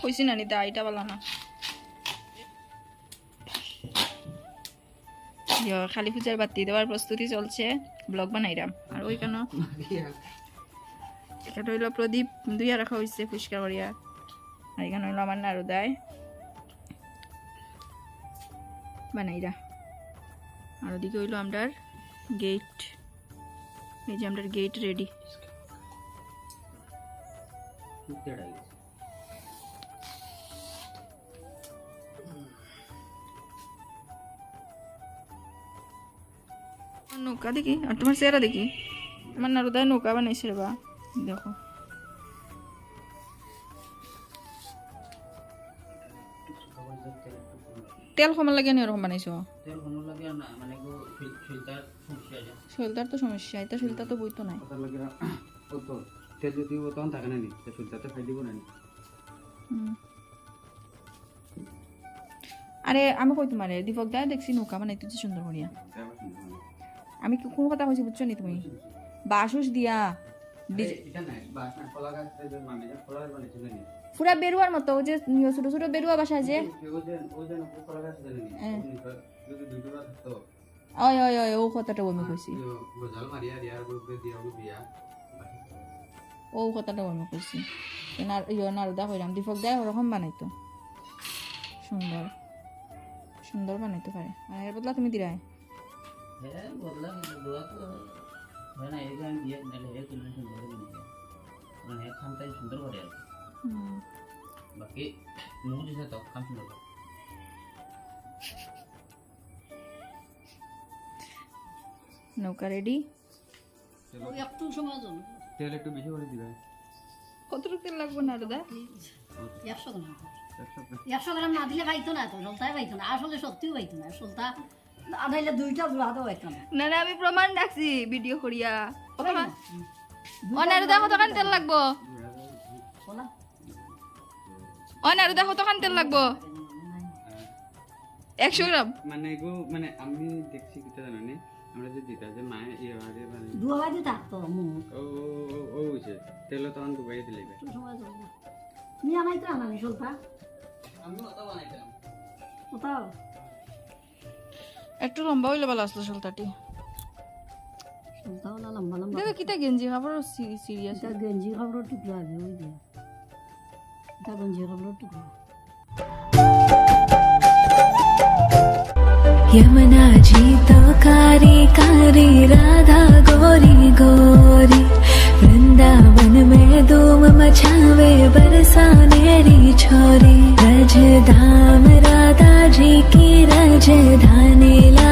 কইছি না নি দা এটা বলা না। কালী পূজার বাতি দেওয়ার প্রস্তুতি চলছে ব্লগ বানাইরাম। আর ওই কেন? এটা হইল প্রদীপ দুইয়া রাখা হয়েছে পরিষ্কার করিয়া। আর এখানে হইল আমার নাড়ু দেয়। বানাইরা। আর ওদিকে হইল আমরার গেট এই যে আমরার গেট রেডি নৌকা দেখি আর তোমার চেহারা দেখি। আমার নারুদায় নৌকা বানাইছে রে বা দেখো। তেল কমার লাগে নি ওরকম বানাইছো? না মানে তো সমস্যা এটা শরীরটা তো বইতো নাই। তেল যদি ও তখন থাকে না নি তো ফিল্টারতে খাই দিব না আরে আমি কই তোমারে দীপক দা দেখছি নৌকা বানাইতে সুন্দর করিয়া আমি কি কোন কথা কইছি বুঝছ নি তুমি? বাসুস দিয়া। মানে পুরা বেরুয়ার মতো যে ছোট ছোট বেরুয়া বাসা যে। ওই ওই ওই ও কথাটা আমি কইছি। দিয়া ও কথাটা আমি কইছি। নারদা কইরাম দীপক দা ওরকম বানাইতো। সুন্দর। সুন্দর বানাইতে পারে। আর এর বদলা তুমি দিরাই হ্যাঁ বদলা দোয়া তো হয় না এই গান দিয়ে নালে হে তুললে করে নিয়ে মানে হে খামটাই সুন্দর করে আর বাকি মুখ দিছে তো খাম সুন্দর করে নৌকা রেডি একটু সময় জন্য তেল একটু বেশি করে দিবে। কতটুকু তেল লাগবে নারদা একশো গ্রাম। একশো গ্রাম না দিলে পাইতো না তো সলতায় পাইতো না। আসলে সত্যিও পাইতো না। সলতা আনাইলে দুইটা বুড়াতে পাইতো না না না আমি প্রমাণ রাখছি ভিডিও করিয়া ও নারদা কতক্ষণ তেল লাগবো? বলা ও নারদা তেল লাগবো? একশো গ্রাম মানে গো মানে আমি দেখছি কিটা জানো নি আমরা যে দিতা যে মায়ে ইয়ে আরে মানে দুয়া বাজে থাকতো মুখ ও ও ও হইছে তেল তখন ডুবাই দিলে একটু সময় জন্য তুমি আনাইতো আনানি সলতা আমি ওটা বানাইতাম কোথাও একটু লম্বা হইলে ভালো আসলো সলতাটি সলতাও না লম্বা লম্বা দেখো কিটা গেঞ্জি কাপড় সিরিয়াস এটা গেঞ্জি কাপড়ের টুকরা আছে ওই যে এটা গেঞ্জি কাপড়ের টুকরা यमुना जी तो कारी कारी राधा गोरी गोरी वृंदावन में छावे बरसाने री छोरी। रज धाम राधा जी की रज धाने ला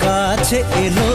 কাছে এলো।